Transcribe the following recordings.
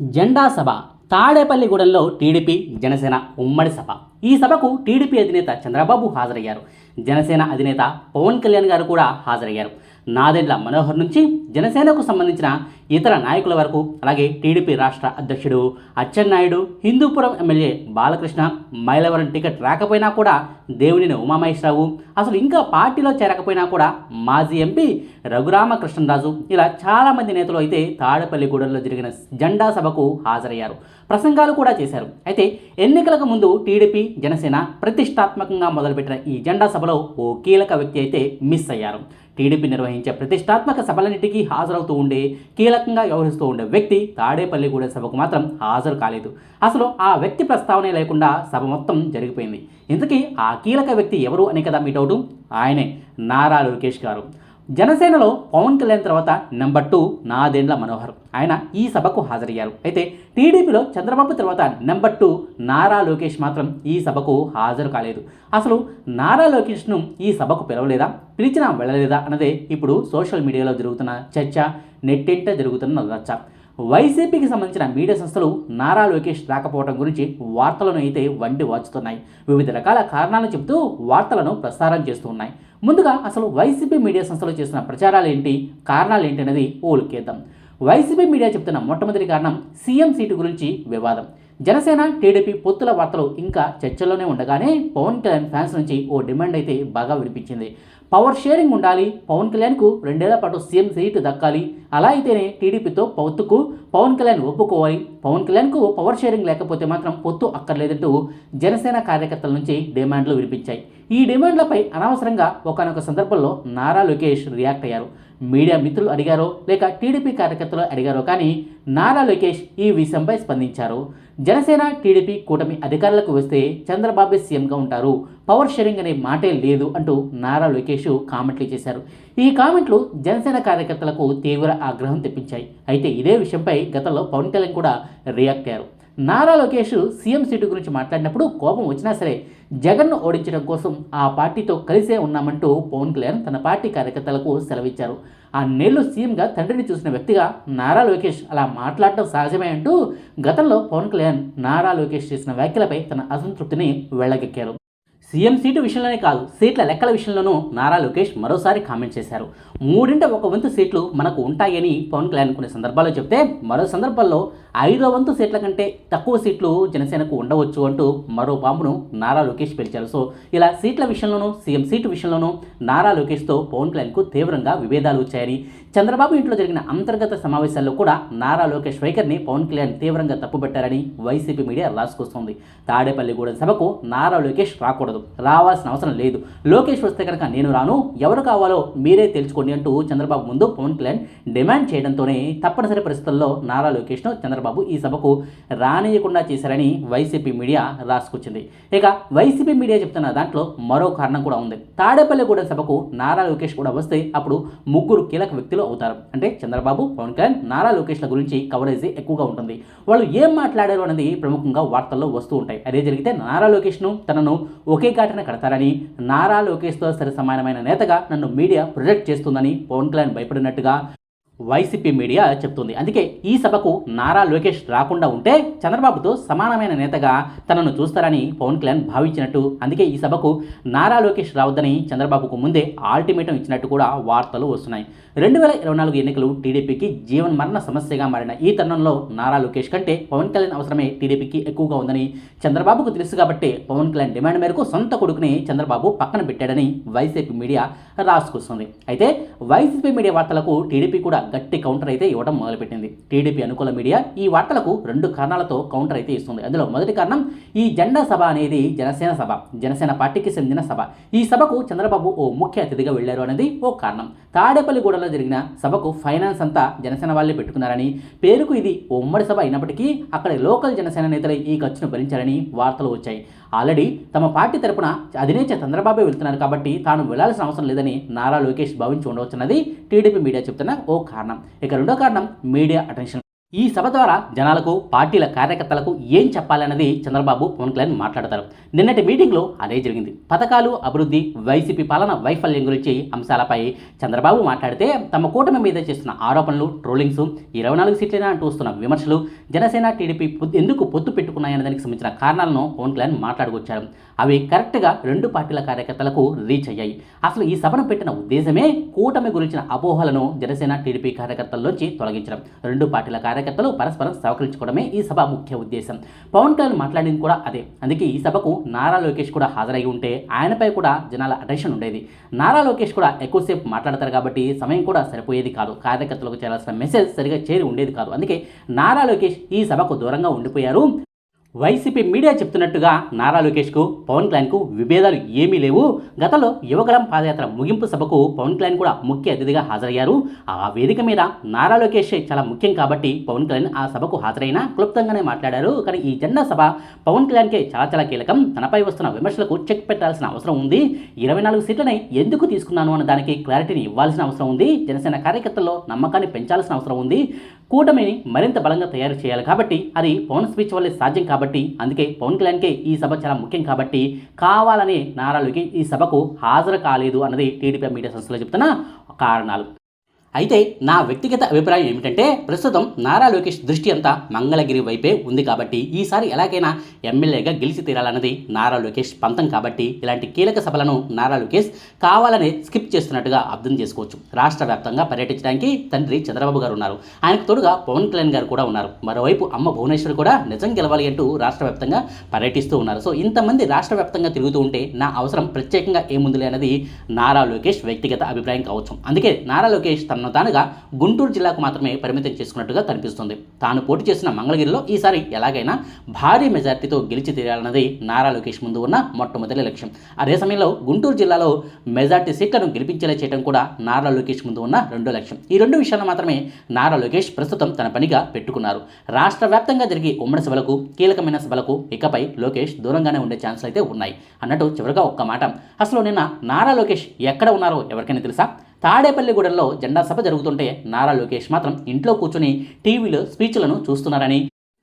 జెండా సభ. తాడేపల్లిగూడెంలో టీడీపీ జనసేన ఉమ్మడి సభ. ఈ సభకు టీడీపీ అధినేత చంద్రబాబు హాజరయ్యారు. జనసేన అధినేత పవన్ కళ్యాణ్ గారు కూడా హాజరయ్యారు. నాదెండ్ల మనోహర్ నుంచి జనసేనకు సంబంధించిన ఇతర నాయకుల వరకు అలాగే టీడీపీ రాష్ట్ర అధ్యక్షుడు అచ్చెన్నాయుడు హిందూపురం ఎమ్మెల్యే బాలకృష్ణ మైలవరం టికెట్ రాకపోయినా కూడా దేవునిని ఉమామహేశ్వరరావు అసలు ఇంకా పార్టీలో చేరకపోయినా కూడా మాజీ ఎంపీ రఘురామకృష్ణరాజు ఇలా చాలామంది నేతలు అయితే తాడేపల్లిగూడెంలో జరిగిన జెండా సభకు హాజరయ్యారు. ప్రసంగాలు కూడా చేశారు. అయితే ఎన్నికలకు ముందు టీడీపీ జనసేన ప్రతిష్టాత్మకంగా మొదలుపెట్టిన ఈ జెండా సభలో ఓ కీలక వ్యక్తి అయితే మిస్ అయ్యారు. టీడీపీ నిర్వహించే ప్రతిష్టాత్మక సభలన్నిటికీ హాజరవుతూ ఉండే కీలకంగా వ్యవహరిస్తూ ఉండే వ్యక్తి తాడేపల్లిగూడెం సభకు మాత్రం హాజరు కాలేదు. అసలు ఆ వ్యక్తి ప్రస్తావనే లేకుండా సభ మొత్తం జరిగిపోయింది. ఇంతకీ ఆ కీలక వ్యక్తి ఎవరు అని కదా మీ డౌటు? ఆయనే నారా లోకేష్ గారు. జనసేనలో పవన్ కళ్యాణ్ తర్వాత నెంబర్ టూ నాదేండ్ల మనోహర్. ఆయన ఈ సభకు హాజరయ్యారు. అయితే టీడీపీలో చంద్రబాబు తర్వాత నెంబర్ టూ నారా లోకేష్ మాత్రం ఈ సభకు హాజరు కాలేదు. అసలు నారా లోకేష్ను ఈ సభకు పిలవలేదా? పిలిచినా వెళ్ళలేదా? అన్నదే ఇప్పుడు సోషల్ మీడియాలో జరుగుతున్న చర్చ నెట్టింట జరుగుతున్న రచ్చ వైసీపీకి సంబంధించిన మీడియా సంస్థలు నారా లోకేష్ రాకపోవడం గురించి వార్తలను అయితే వండి వాచుతున్నాయి. వివిధ రకాల కారణాలు చెబుతూ వార్తలను ప్రసారం చేస్తూ ఉన్నాయి. ముందుగా అసలు వైసీపీ మీడియా సంస్థలు చేస్తున్న ప్రచారాలు ఏంటి? కారణాలు ఏంటి అనేది ఓలుకేద్దాం. వైసీపీ మీడియా చెప్తున్న మొట్టమొదటి కారణం సీఎం సీటు గురించి వివాదం. జనసేన టీడీపీ పొత్తుల వార్తలు ఇంకా చర్చల్లోనే ఉండగానే పవన్ కళ్యాణ్ ఫ్యాన్స్ నుంచి ఓ డిమాండ్ అయితే బాగా వినిపించింది. పవర్ షేరింగ్ ఉండాలి పవన్ కళ్యాణ్కు రెండేళ్ళ పాటు సీఎం సీటు దక్కాలి. అలా అయితేనే టీడీపీతో పొత్తుకు పవన్ కళ్యాణ్ ఒప్పుకోవాలి. పవన్ కళ్యాణ్కు పవర్ షేరింగ్ లేకపోతే మాత్రం పొత్తు అక్కర్లేదంటూ జనసేన కార్యకర్తల నుంచి డిమాండ్లు వినిపించాయి. ఈ డిమాండ్లపై అనవసరంగా ఒకనొక సందర్భంలో నారా లోకేష్ రియాక్ట్ అయ్యారు. మీడియా మిత్రులు అడిగారో లేక టీడీపీ కార్యకర్తలు అడిగారో కానీ నారా లోకేష్ ఈ విషయంపై స్పందించారు. జనసేన టీడీపీ కూటమి అధికారులకు వస్తే చంద్రబాబు సీఎంగా ఉంటారు. పవర్ షేరింగ్ అనే మాటే లేదు అంటూ నారా లోకేష్ కామెంట్లు చేశారు. ఈ కామెంట్లు జనసేన కార్యకర్తలకు తీవ్ర ఆగ్రహం తెప్పించాయి. అయితే ఇదే విషయంపై గతంలో పవన్ కళ్యాణ్ కూడా రియాక్ట్ అయ్యారు. నారా లోకేష్ సీఎం సీటు గురించి మాట్లాడినప్పుడు కోపం వచ్చినా సరే జగన్ను ఓడించడం కోసం ఆ పార్టీతో కలిసే ఉన్నామంటూ పవన్ కళ్యాణ్ తన పార్టీ కార్యకర్తలకు సెలవిచ్చారు. ఆ నేళ్ళు సీఎంగా తండ్రిని చూసిన వ్యక్తిగా నారా లోకేష్ అలా మాట్లాడటం సహజమే అంటూ గతంలో పవన్ కళ్యాణ్ నారా లోకేష్ చేసిన వ్యాఖ్యలపై తన అసంతృప్తిని వెళ్ళగెక్కారు సీఎం సీటు విషయంలోనే కాదు సీట్ల లెక్కల విషయంలోనూ నారా లోకేష్ మరోసారి కామెంట్ చేశారు. మూడింట ఒక వంతు సీట్లు మనకు ఉంటాయని పవన్ కళ్యాణ్ కొన్ని సందర్భాల్లో చెప్తే మరో సందర్భాల్లో ఐదో వంతు సీట్ల కంటే తక్కువ సీట్లు జనసేనకు ఉండవచ్చు అంటూ మరో బాంబును నారా లోకేష్ పిలిచారు. సో ఇలా సీట్ల విషయంలోనూ సీఎం సీటు విషయంలోనూ నారా లోకేష్తో పవన్ కళ్యాణ్కు తీవ్రంగా విభేదాలు వచ్చాయని చంద్రబాబు ఇంట్లో జరిగిన అంతర్గత సమావేశాల్లో కూడా నారా లోకేష్ వైఖరిని పవన్ కళ్యాణ్ తీవ్రంగా తప్పుపట్టారని వైసీపీ మీడియా రాసుకొస్తోంది. తాడేపల్లిగూడెం సభకు నారా లోకేష్ రాకూడదు. రావాల్సిన అవసరం లేదు. లోకేష్ వస్తే కనుక నేను రాను. ఎవరు కావాలో మీరే తెలుసుకోండి అంటూ చంద్రబాబు ముందు పవన్ కళ్యాణ్ డిమాండ్ చేయడంతోనే తప్పనిసరి పరిస్థితుల్లో నారా లోకేష్ను చంద్రబాబు ఈ సభకు రానియకుండా చేశారని వైసీపీ మీడియా రాసుకొచ్చింది. ఇక వైసీపీ మీడియా చెప్తున్న దాంట్లో మరో కారణం కూడా ఉంది. తాడేపల్లిగూడెం సభకు నారా లోకేష్ కూడా వస్తే అప్పుడు ముగ్గురు కీలక వ్యక్తులు అవుతారు. అంటే చంద్రబాబు పవన్ కళ్యాణ్ నారా లోకేష్ల గురించి కవరేజ్ ఎక్కువగా ఉంటుంది. వాళ్ళు ఏం మాట్లాడారు అనేది ప్రముఖంగా వార్తల్లో వస్తూ ఉంటాయి. అదే జరిగితే నారా లోకేష్ను తనను ఒకే ఘటన కడతారని నారా లోకేష్తో సరి సమానమైన నేతగా నన్ను మీడియా ప్రొజెక్ట్ చేస్తుందని పవన్ కళ్యాణ్ భయపడినట్టుగా వైసీపీ మీడియా చెప్తుంది. అందుకే ఈ సభకు నారా లోకేష్ రాకుండా ఉంటే చంద్రబాబుతో సమానమైన నేతగా తనను చూస్తారని పవన్ కళ్యాణ్ భావించినట్టు. అందుకే ఈ సభకు నారా లోకేష్ రావద్దని చంద్రబాబుకు ముందే ఆల్టిమేటం ఇచ్చినట్టు కూడా వార్తలు వస్తున్నాయి. రెండు వేల ఇరవై నాలుగు ఎన్నికలు టీడీపీకి జీవన్ మరణ సమస్యగా మారిన ఈ తరుణంలో నారా లోకేష్ కంటే పవన్ కళ్యాణ్ అవసరమే టీడీపీకి ఎక్కువగా ఉందని చంద్రబాబుకు తెలుసు కాబట్టి పవన్ కళ్యాణ్ డిమాండ్ మేరకు సొంత కొడుకుని చంద్రబాబు పక్కన పెట్టాడని వైసీపీ మీడియా రాసుకొస్తుంది. అయితే వైసీపీ మీడియా వార్తలకు టీడీపీ కూడా గట్టి కౌంటర్ అయితే ఇవ్వడం మొదలుపెట్టింది. టీడీపీ అనుకూల మీడియా ఈ వార్తలకు రెండు కారణాలతో కౌంటర్ అయితే ఇస్తుంది. అందులో మొదటి కారణం ఈ జెండా సభ అనేది జనసేన సభ జనసేన పార్టీకి చెందిన సభ. ఈ సభకు చంద్రబాబు ఓ ముఖ్య అతిథిగా వెళ్ళారు అనేది ఓ కారణం. తాడేపల్లిగూడలో జరిగిన సభకు ఫైనాన్స్ అంతా జనసేన వాళ్ళే పెట్టుకున్నారని పేరుకు ఇది ఓ ఉమ్మడి సభ అయినప్పటికీ అక్కడ లోకల్ జనసేన నేతలే ఈ ఖర్చును భరించారని వార్తలు వచ్చాయి. ఆల్రెడీ తమ పార్టీ తరపున అధినేత చంద్రబాబు వెళ్తున్నారు కాబట్టి తాను వెళ్ళాల్సిన అవసరం లేదని నారా లోకేష్ భావించి ఉండవచ్చున్నది టీడీపీ మీడియా చెప్తున్న ఓ కారణం. ఇక రెండో కారణం మీడియా అటెన్షన్ ఈ సభ ద్వారా జనాలకు పార్టీల కార్యకర్తలకు ఏం చెప్పాలన్నది చంద్రబాబు పవన్ కళ్యాణ్ మాట్లాడతారు. నిన్నటి మీటింగ్లో అదే జరిగింది. పథకాలు అభివృద్ధి వైసీపీ పాలన వైఫల్యం గురించి అంశాలపై చంద్రబాబు మాట్లాడితే తమ కూటమి మీద చేస్తున్న ఆరోపణలు ట్రోలింగ్స్ ఇరవై నాలుగు సీట్లైనా అంటూ వస్తున్న విమర్శలు జనసేన టీడీపీ ఎందుకు పొత్తు పెట్టుకున్నాయనే దానికి సంబంధించిన కారణాలను పవన్ కళ్యాణ్ మాట్లాడుకొచ్చారు. అవి కరెక్ట్గా రెండు పార్టీల కార్యకర్తలకు రీచ్ అయ్యాయి. అసలు ఈ సభను పెట్టిన ఉద్దేశమే కూటమి గురించిన అపోహలను జనసేన టీడీపీ కార్యకర్తల్లోంచి తొలగించడం. రెండు పార్టీల కార్యకర్తలు పరస్పరం సహకరించుకోవడమే ఈ సభ ముఖ్య ఉద్దేశం. పవన్ కళ్యాణ్ మాట్లాడింది కూడా అదే. అందుకే ఈ సభకు నారా లోకేష్ కూడా హాజరై ఉంటే ఆయనపై కూడా జనాల అటెన్షన్ ఉండేది. నారా లోకేష్ కూడా ఎక్కువసేపు మాట్లాడతారు కాబట్టి సమయం కూడా సరిపోయేది కాదు. కార్యకర్తలకు చేరాల్సిన మెసేజ్ సరిగా చేరి ఉండేది కాదు. అందుకే నారా లోకేష్ ఈ సభకు దూరంగా ఉండిపోయారు. వైసీపీ మీడియా చెప్తున్నట్టుగా నారా లోకేష్కు పవన్ కళ్యాణ్కు విభేదాలు ఏమీ లేవు. గతంలో యువగలం పాదయాత్ర ముగింపు సభకు పవన్ కళ్యాణ్ కూడా ముఖ్య అతిథిగా హాజరయ్యారు. ఆ వేదిక మీద నారా లోకేష్ చాలా ముఖ్యం కాబట్టి పవన్ కళ్యాణ్ ఆ సభకు హాజరైనా క్లుప్తంగానే మాట్లాడారు. కానీ ఈ జెండా సభ పవన్ కళ్యాణ్కే చాలా చాలా కీలకం. తనపై వస్తున్న విమర్శలకు చెక్ పెట్టాల్సిన అవసరం ఉంది. ఇరవై నాలుగు సీట్లని ఎందుకు తీసుకున్నాను అన్న దానికి క్లారిటీని ఇవ్వాల్సిన అవసరం ఉంది. జనసేన కార్యకర్తల్లో నమ్మకాన్ని పెంచాల్సిన అవసరం ఉంది. కూటమిని మరింత బలంగా తయారు చేయాలి కాబట్టి అది పవన్ స్పీచ్ వల్లే సాధ్యం కాబట్టి కాబట్టి అందుకే పవన్ కళ్యాణ్కే ఈ సభ చాలా ముఖ్యం కాబట్టి కావాలని నారాలోకి ఈ సభకు హాజరు కాలేదు అన్నది టీడీపీ మీడియా సంస్థలో చెప్తున్న కారణాలు. అయితే నా వ్యక్తిగత అభిప్రాయం ఏమిటంటే ప్రస్తుతం నారా లోకేష్ దృష్టి అంతా మంగళగిరి వైపే ఉంది కాబట్టి ఈసారి ఎలాగైనా ఎమ్మెల్యేగా గెలిచి తీరాలన్నది నారా లోకేష్ పంతం కాబట్టి ఇలాంటి కీలక సభలను నారా లోకేష్ కావాలనే స్కిప్ చేస్తున్నట్టుగా అర్థం చేసుకోవచ్చు. రాష్ట్ర వ్యాప్తంగా పర్యటించడానికి తండ్రి చంద్రబాబు గారు ఉన్నారు. ఆయనకు తోడుగా పవన్ కళ్యాణ్ గారు కూడా ఉన్నారు. మరోవైపు అమ్మ భువనేశ్వర్ కూడా నిజం గెలవాలి అంటూ రాష్ట్ర వ్యాప్తంగా పర్యటిస్తూ ఉన్నారు. సో ఇంతమంది రాష్ట్ర వ్యాప్తంగా తిరుగుతూ ఉంటే నా అవసరం ప్రత్యేకంగా ఏముందిలే అనేది నారా లోకేష్ వ్యక్తిగత అభిప్రాయం కావచ్చు. అందుకే నారా లోకేష్ తన చేస్తున్న తానుగా గుంటూరు జిల్లాకు మాత్రమే పరిమితం చేసుకున్నట్టుగా కనిపిస్తుంది. తాను పోటీ చేసిన మంగళగిరిలో ఈసారి ఎలాగైనా భారీ మెజార్టీతో గెలిచి తీరాలన్నది నారా లోకేష్ ముందు ఉన్న మొట్టమొదటి లక్ష్యం. అదే సమయంలో గుంటూరు జిల్లాలో మెజార్టీ సీట్లను గెలిపించేలా చేయడం కూడా నారా లోకేష్ ముందు ఉన్న రెండో లక్ష్యం. ఈ రెండు విషయాలు మాత్రమే నారా లోకేష్ ప్రస్తుతం తన పనిగా పెట్టుకున్నారు. రాష్ట్ర వ్యాప్తంగా జరిగే ఉమ్మడి సభలకు కీలకమైన సభలకు ఇకపై లోకేష్ దూరంగానే ఉండే ఛాన్సులు అయితే ఉన్నాయి. అన్నట్టు చివరిగా ఒక్క మాట. అసలు నిన్న నారా లోకేష్ ఎక్కడ ఉన్నారో ఎవరికైనా తెలుసా? తాడేపల్లిగూడెంలో జెండా సభ జరుగుతుంటే నారా లోకేష్ మాత్రం ఇంట్లో కూర్చొని టీవీలో స్పీచ్లను చూస్తున్నారని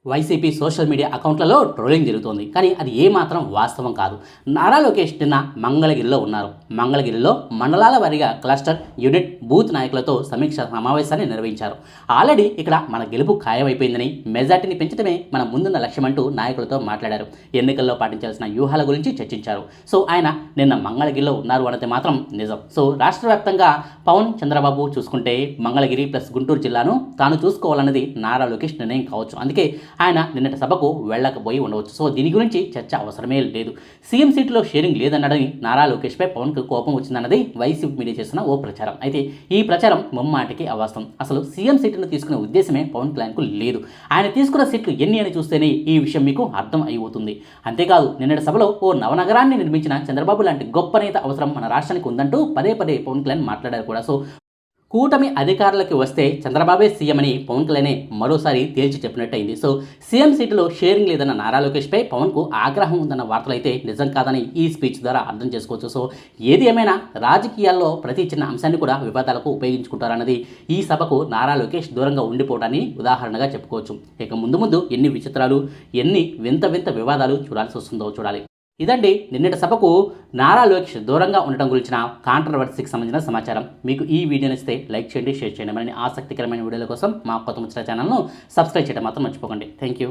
Y C P social media అకౌంట్లలో ట్రోలింగ్ జరుగుతోంది. కానీ అది ఏమాత్రం వాస్తవం కాదు. నారా లోకేష్ నిన్న మంగళగిరిలో ఉన్నారు. మంగళగిరిలో మండలాల వారీగా క్లస్టర్ యూనిట్ బూత్ నాయకులతో సమీక్ష సమావేశాన్ని నిర్వహించారు. ఆల్రెడీ ఇక్కడ మన గెలుపు ఖాయమైపోయిందని మెజార్టీని పెంచడమే మన ముందున్న లక్ష్యమంటూ నాయకులతో మాట్లాడారు. ఎన్నికల్లో పాటించాల్సిన వ్యూహాల గురించి చర్చించారు. సో ఆయన నిన్న మంగళగిరిలో ఉన్నారు అన్నది మాత్రం నిజం. సో రాష్ట్ర వ్యాప్తంగా పవన్ చంద్రబాబు చూసుకుంటే మంగళగిరి ప్లస్ గుంటూరు జిల్లాను తాను చూసుకోవాలన్నది నారా లోకేష్ నిర్ణయం కావచ్చు. అందుకే ఆయన నిన్నటి సభకు వెళ్ళకపోయి ఉండవచ్చు. సో దీని గురించి చర్చ అవసరమే లేదు. సీఎం సీట్లో షేరింగ్ లేదన్నదని నారా లోకేష్పై పవన్కు కోపం వచ్చిందన్నది వైసీపీ మీడియా చేస్తున్న ఓ ప్రచారం. అయితే ఈ ప్రచారం ముమ్మాటికి అవాస్తవం. అసలు సీఎం సీటును తీసుకునే ఉద్దేశమే పవన్ కళ్యాణ్కు లేదు. ఆయన తీసుకున్న సీట్లు ఎన్ని అని చూస్తేనే ఈ విషయం మీకు అర్థం అయిపోతుంది. అంతేకాదు నిన్నటి సభలో ఓ నవనగరాన్ని నిర్మించిన చంద్రబాబు లాంటి గొప్ప నేత అవసరం మన రాష్ట్రానికి ఉందంటూ పదే పదే పవన్ కళ్యాణ్ మాట్లాడారు కూడా. సో కూటమి అధికారులకి వస్తే చంద్రబాబే సీఎం అని పవన్ కళ్యాణే మరోసారి తేల్చి చెప్పినట్టయింది. సో సీఎం సీటులో షేరింగ్ లేదన్న నారా లోకేష్పై పవన్కు ఆగ్రహం ఉందన్న వార్తలు అయితే నిజం కాదని ఈ స్పీచ్ ద్వారా అర్థం చేసుకోవచ్చు. సో ఏది ఏమైనా రాజకీయాల్లో ప్రతి చిన్న అంశాన్ని కూడా వివాదాలకు ఉపయోగించుకుంటారన్నది ఈ సభకు నారా లోకేష్ దూరంగా ఉండిపోవడాన్ని ఉదాహరణగా చెప్పుకోవచ్చు. ఇక ముందు ముందు ఎన్ని విచిత్రాలు ఎన్ని వింత వింత వివాదాలు చూడాల్సి వస్తుందో చూడాలి. ఇదండి నిన్నటి సభకు నారా లోకేష్ దూరంగా ఉండటం గురించిన కాంట్రవర్సీకి సంబంధించిన సమాచారం. మీకు ఈ వీడియో నచ్చితే లైక్ చేయండి షేర్ చేయండి. మరిన్ని ఆసక్తికరమైన వీడియోల కోసం మా కొత్త ముచ్చట ఛానల్ను సబ్స్క్రైబ్ చేయడం మాత్రం మర్చిపోకండి. Thank you